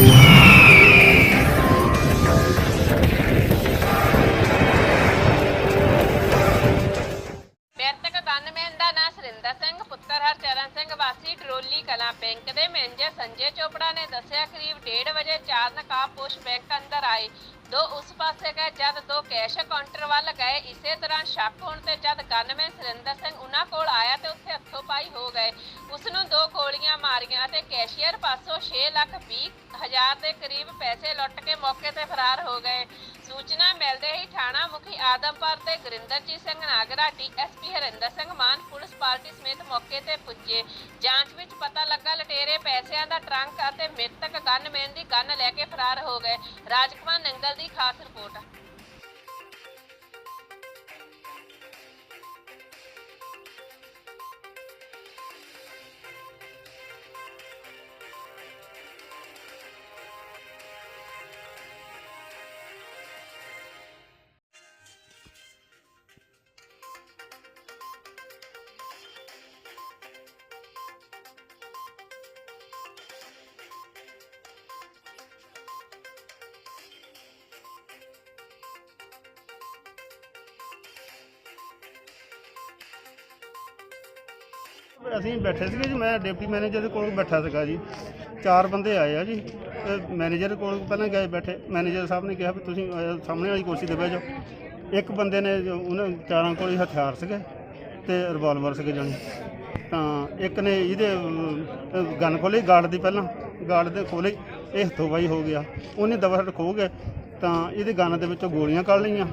ਮ੍ਰਿਤਕ ਗਨਮੈਨ ਦਾ ਨਾਂ ਸੁਰਿੰਦਰ ਸਿੰਘ, ਪੁੱਤਰ ਹਰਚਰਨ ਸਿੰਘ, ਵਾਸੀ ਟਰੋਲੀ ਕਲਾਂ ਬੈਂਕ ਦੇ ਮੈਨੇਜਰ ਸੰਜੇ ਚੋਪੜਾ ਨੇ ਦੱਸਿਆ, ਕਰੀਬ 1:30 ਵਜੇ ਚਾਰ ਨਕਾਬਪੋਸ਼ ਬੈਂਕ ਅੰਦਰ ਆਏ। ਦੋ ਉਸ ਪਾਸੇ ਗਏ, ਜਦ ਦੋ ਕੈਸ਼ ਕਾਊਂਟਰ ਵੱਲ ਗਏ। ਇਸੇ ਤਰ੍ਹਾਂ ਸ਼ੱਕ ਹੋਣ ਤੇ ਜਦ ਗਨਮੈਨ ਸੁਰਿੰਦਰ ਸਿੰਘ ਉਹਨਾਂ ਕੋਲ ਆਇਆ ਤੇ ਉੱਥੇ ਹੱਥੋਂ ਪਾਈ ਹੋ ਗਏ। ਉਸ ਨੂੰ ਦੋ ਗੋਲੀਆਂ ਮਾਰੀਆਂ ਅਤੇ ਕੈਸ਼ੀਅਰ ਪਾਸੋਂ 6 ਲੱਖ 20 ਹਜ਼ਾਰ ਦੇ ਕਰੀਬ ਪੈਸੇ ਲੁੱਟ ਕੇ ਮੌਕੇ ਤੇ ਫਰਾਰ ਹੋ ਗਏ। ਸੂਚਨਾ ਮਿਲਦੇ ਹੀ ਥਾਣਾ ਮੁਖੀ ਆਦਮਪੁਰ ਤੇ Gurinderjit Singh Nagra DSP Harinder Singh Mann police party ਸਮੇਤ ਮੌਕੇ ਤੇ ਪੁੱਜੇ। ਜਾਂਚ ਵਿੱਚ ਪਤਾ ਲੱਗਾ ਲਟੇਰੇ ਪੈਸਿਆਂ ਦਾ ਟਰੰਕ ਅਤੇ ਮ੍ਰਿਤਕ ਗਨਮੈਨ ਦੀ ਗਨ ਲੈ ਕੇ ਫਰਾਰ ਹੋ ਗਏ। ਰਾਜਕੁਮਾਰ ਨੰਗਲ ਦੀ ਖਾਸ ਰਿਪੋਰਟ। ਅਸੀਂ ਬੈਠੇ ਸੀਗੇ ਜੀ ਮੈਂ ਡਿਪਟੀ ਮੈਨੇਜਰ ਦੇ ਕੋਲ ਬੈਠਾ ਸੀਗਾ ਜੀ। ਚਾਰ ਬੰਦੇ ਆਏ ਆ ਜੀ ਤੇ ਮੈਨੇਜਰ ਕੋਲ ਪਹਿਲਾਂ ਗਏ ਬੈਠੇ। ਮੈਨੇਜਰ ਸਾਹਿਬ ਨੇ ਕਿਹਾ ਵੀ ਤੁਸੀਂ ਅਹ, ਸਾਹਮਣੇ ਵਾਲੀ ਕੁਰਸੀ ਤੇ ਬਹਿ ਜਾਓ। ਇੱਕ ਬੰਦੇ ਨੇ ਜੋ ਉਹਨਾਂ ਚਾਰਾਂ ਕੋਲ ਹੀ ਹਥਿਆਰ ਸੀਗੇ ਤੇ ਰਿਵਾਲਵਰ ਸੀਗੇ ਜਾਣੀ। ਤਾਂ ਇੱਕ ਨੇ ਇਹਦੇ ਗਨ ਖੋਲੀ ਗਾਰਡ ਦੀ ਪਹਿਲਾਂ। ਗਾਰਡ ਦੇ ਖੋਲੇ ਇਹ ਹੱਥੋਂ ਬਾਈ ਹੋ ਗਿਆ। ਉਹਨੇ ਦਵਾ ਖੋ ਗਏ ਤਾਂ ਇਹਦੇ ਗਨ ਦੇ ਵਿੱਚੋਂ ਗੋਲੀਆਂ ਕੱਢ ਲਈਆਂ।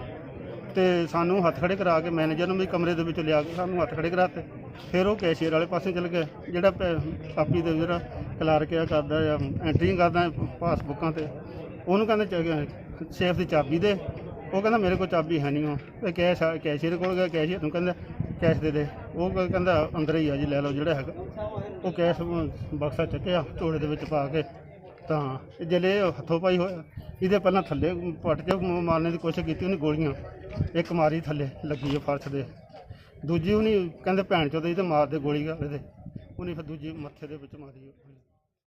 ਤੇ ਸਾਨੂੰ ਹੱਥ ਖੜੇ ਕਰਾ ਕੇ ਮੈਨੇਜਰ ਨੂੰ ਵੀ ਕਮਰੇ ਦੇ ਵਿੱਚ ਲਿਆ ਕੇ ਸਾਨੂੰ ਹੱਥ ਖੜੇ ਕਰਾਤੇ। ਫਿਰ ਉਹ ਕੈਸ਼ੀਅਰ ਵਾਲੇ ਪਾਸੇ ਚਲੇ ਗਏ। ਜਿਹੜਾ ਪੈ- ਕਾਪੀ ਦੇ ਜਿਹੜਾ ਕਲਾਰਕ ਆ ਕਰਦਾ ਆ ਐਂਟਰੀ ਕਰਦਾ ਪਾਸਬੁੱਕਾਂ ਤੇ, ਉਹਨੂੰ ਕਹਿੰਦੇ ਸੇਫ ਦੀ ਚਾਬੀ ਦੇ। ਉਹ ਕਹਿੰਦਾ ਮੇਰੇ ਕੋਲ ਚਾਬੀ ਹੈ ਨਹੀਂ ਉਹ ਤੇ ਕੈਸ਼ ਆ- ਕੈਸ਼ੀਅਰ ਕੋਲ ਗਿਆ, ਕੈਸ਼ੀਅਰ ਨੂੰ ਕਹਿੰਦਾ ਕੈਸ਼ ਦੇ ਦੇ। ਉਹ ਕ- ਕਹਿੰਦਾ ਅੰਦਰ ਹੀ ਆ ਜੀ, ਲੈ ਲਓ ਜਿਹੜਾ ਹੈਗਾ। ਉਹ ਕੈਸ਼ ਬਕਸਾ ਚੱਕਿਆ, ਝੋਲੇ ਦੇ ਵਿੱਚ ਪਾ ਕੇ। ਤਾਂ ਇਹ ਹੱਥੋਂ ਪਾਈ ਹੋਇਆ। ਇਹਦੇ ਪਹਿਲਾਂ ਥੱਲੇ ਪੱਟ ਕੇ ਮ- ਮਾਰਨੇ ਦੀ ਕੋਸ਼ਿਸ਼ ਕੀਤੀ, ਉਹਨੇ ਗੋਲੀਆਂ। ਇੱਕ ਮਾਰੀ ਥੱਲੇ, ਲੱਗੀ ਹੈ ਫਰਸ਼ ਦੇ। ਦੂਜੀ ਉਹਨੇ ਕਹਿੰਦੇ ਭੈਣ ਚੋਦ ਇਹਦੇ ਮਾਰਦੇ ਗੋਲੀ ਗਾਲੇ ਦੇ। ਉਹਨੇ ਫਿਰ ਦੂਜੀ ਮੱਥੇ ਦੇ ਵਿੱਚ ਮਾਰੀ।